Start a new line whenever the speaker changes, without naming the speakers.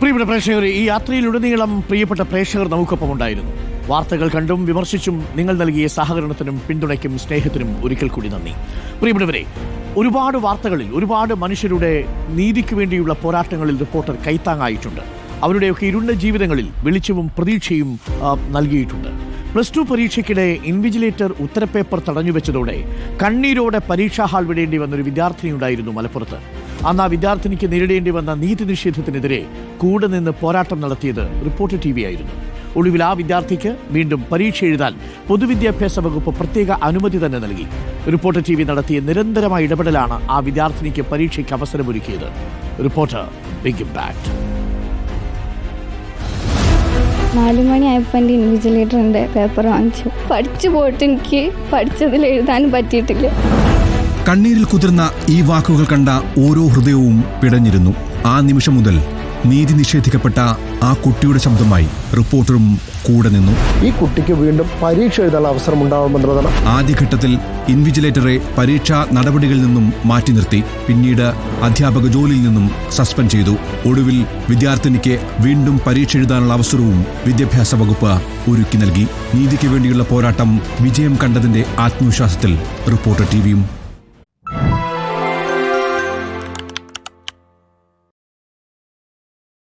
പ്രിയപ്പെട്ട പ്രേക്ഷകരെ ഈ യാത്രയിലുടനീളം പ്രിയപ്പെട്ട പ്രേക്ഷകർ നമുക്കൊപ്പം ഉണ്ടായിരുന്നു. വാർത്തകൾ കണ്ടും വിമർശിച്ചും നിങ്ങൾ നൽകിയ സഹകരണത്തിനും പിന്തുണയ്ക്കും സ്നേഹത്തിനും ഒരിക്കൽ കൂടി നന്ദി. പ്രിയപ്പെട്ടവരെ ഒരുപാട് വാർത്തകളിൽ ഒരുപാട് മനുഷ്യരുടെ നീതിക്ക് വേണ്ടിയുള്ള പോരാട്ടങ്ങളിൽ റിപ്പോർട്ടർ കൈത്താങ്ങായിട്ടുണ്ട്. അവരുടെയൊക്കെ ഇരുണ്ട ജീവിതങ്ങളിൽ വെളിച്ചവും പ്രതീക്ഷയും നൽകിയിട്ടുണ്ട്. പ്ലസ് ടു പരീക്ഷയ്ക്കിടെ ഇൻവിജിലേറ്റർ ഉത്തരപേപ്പർ തടഞ്ഞുവെച്ചതോടെ കണ്ണീരോടെ പരീക്ഷാ ഹാൾ വിടേണ്ടി വന്നൊരു വിദ്യാർത്ഥിനിയുണ്ടായിരുന്നു മലപ്പുറത്ത്. അന്ന് ആ വിദ്യാർത്ഥിനിക്ക് നേരിടേണ്ടി വന്ന നീതി നിഷേധത്തിനെതിരെ കൂടെ നിന്ന് പോരാട്ടം നടത്തിയത് റിപ്പോർട്ടർ ടി ആയിരുന്നു. ഒടുവിൽ ആ വിദ്യാർത്ഥിക്ക് വീണ്ടും പരീക്ഷ എഴുതാൻ പൊതുവിദ്യാഭ്യാസ വകുപ്പ് പ്രത്യേക അനുമതി തന്നെ നൽകി. റിപ്പോർട്ടർ ടി വി നടത്തിയ നിരന്തരമായ ഇടപെടലാണ് ആ വിദ്യാർത്ഥിനിക്ക് പരീക്ഷയ്ക്ക് അവസരമൊരുക്കിയത്. റിപ്പോർട്ടർ ബിഗ് ഇമ്പാക്ട്
നാലു മണിയായപ്പോൾ എന്റെ ഇൻവിജിലേറ്ററിന്റെ പേപ്പർ വാങ്ങിച്ചു. പഠിച്ചു പോയിട്ട് എനിക്ക് പഠിച്ചതിൽ എഴുതാനും പറ്റിയിട്ടില്ല.
കണ്ണീരിൽ കുതിർന്ന ഈ വാക്കുകൾ കണ്ട ഓരോ ഹൃദയവും പിടഞ്ഞിരുന്നു. ആ നിമിഷം മുതൽ നീതി നിഷേധിക്കപ്പെട്ട ആ കുട്ടിയുടെ ശബ്ദമായി റിപ്പോർട്ടറും കൂടെ നിന്നു.
ഈ കുട്ടിക്ക് വീണ്ടും പരീക്ഷ എഴുതാനുള്ള അവസരം ഉണ്ടാവുമെന്നുള്ളതാണ്
ആദ്യഘട്ടത്തിൽ ഇൻവിജിലേറ്ററെ പരീക്ഷാ നടപടികളിൽ നിന്നും മാറ്റി നിർത്തി. പിന്നീട് അധ്യാപക ജോലിയിൽ നിന്നും സസ്പെൻഡ് ചെയ്തു. ഒടുവിൽ വിദ്യാർത്ഥിനിക്ക് വീണ്ടും പരീക്ഷ എഴുതാനുള്ള അവസരവും വിദ്യാഭ്യാസ വകുപ്പ് ഒരുക്കി നൽകി. നീതിക്ക് വേണ്ടിയുള്ള പോരാട്ടം വിജയം കണ്ടതിന്റെ ആത്മവിശ്വാസത്തിൽ റിപ്പോർട്ടർ ടിവിയും